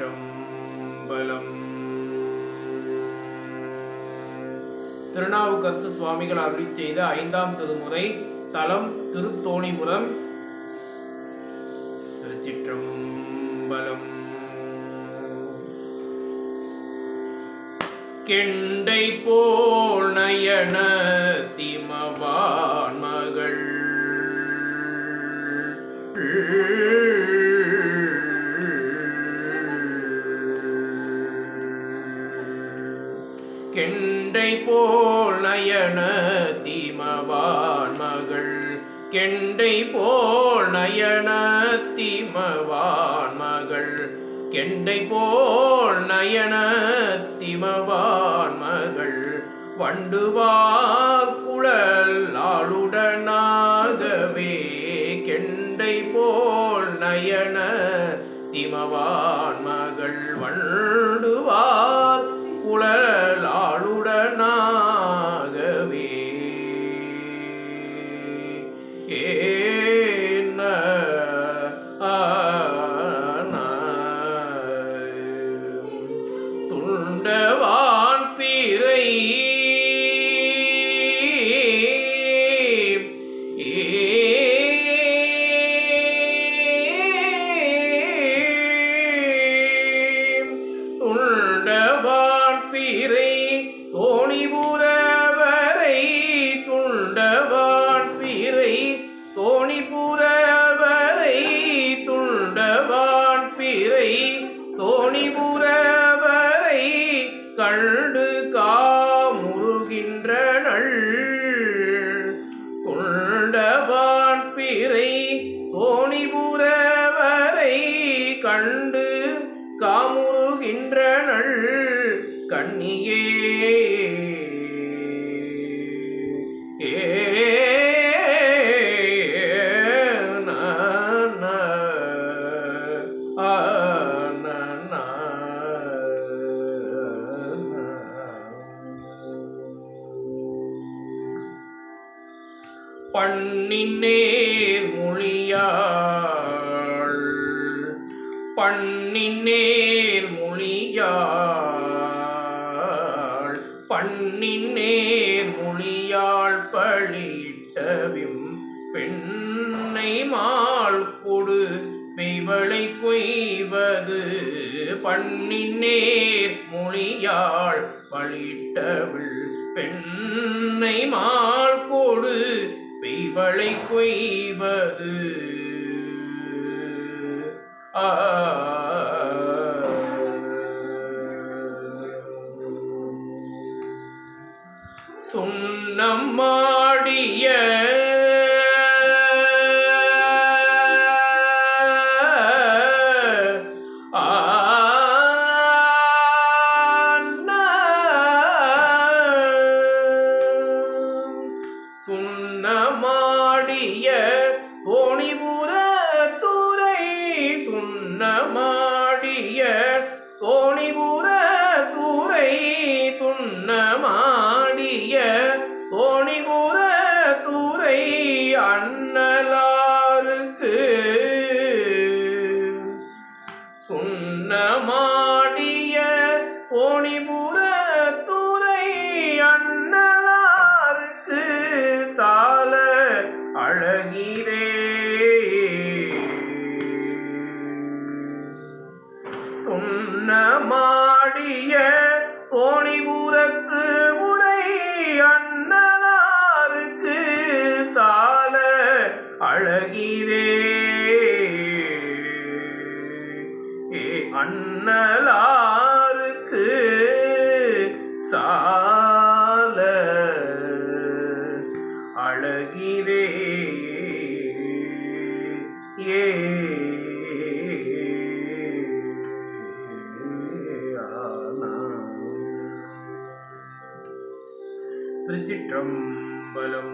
திருச்சிற்றம்பலம் திருநாவுக்கரசு சுவாமிகள் அருளி செய்த ஐந்தாம் திருமுறை தலம் திருத்தோணிபுரம். திருச்சிற்றம்பலம். கெண்டை போல் நயன திமவான் மகள் கெண்டை போல் நயன தீமவான் மகள் கெண்டை போல் நயன திமவான் மகள் கெண்டை போல் நயன திமவான் மகள் வண்டுவார் குழல் ஆளுடனாகவே கெண்டை போல் நயன திமவான் மகள் வள் தோணிபுரவரை கண்டு காமுருகின்ற நள். துண்டவான் பிறை தோணிபுரவரை கண்டு காமுருகின்ற நள். கண்ணியே பண்ணின்னேர் மொழியாள். பண்ணின்னேர் மொழியாள். பண்ணின்னேர் மொழியாள் பழியிட்டவிம் பெண்ணை மால் கொடு மெய்வளை கொய்வது. பண்ணின்னேர் மொழியாள் பழியிட்டவிள் பெண்ணை மால் கொடு பெய்வளை கொய்வது. ஆ. சுண்ணம்மாடிய சுண்ணமாடிய தோணிபுர துறை சுண்ணமாடிய தோணிபுர துறை சுண்ணமாடிய தோணிபுர துறை அண்ணலாருக்கு. சுண்ணமாடிய தோணிபுர கோணிபுரத்து உரை அண்ணனாருக்கு சால அழகிதே. ஏ அண்ணலாருக்கு சால அழகிதே. പ്രതികമ്പലം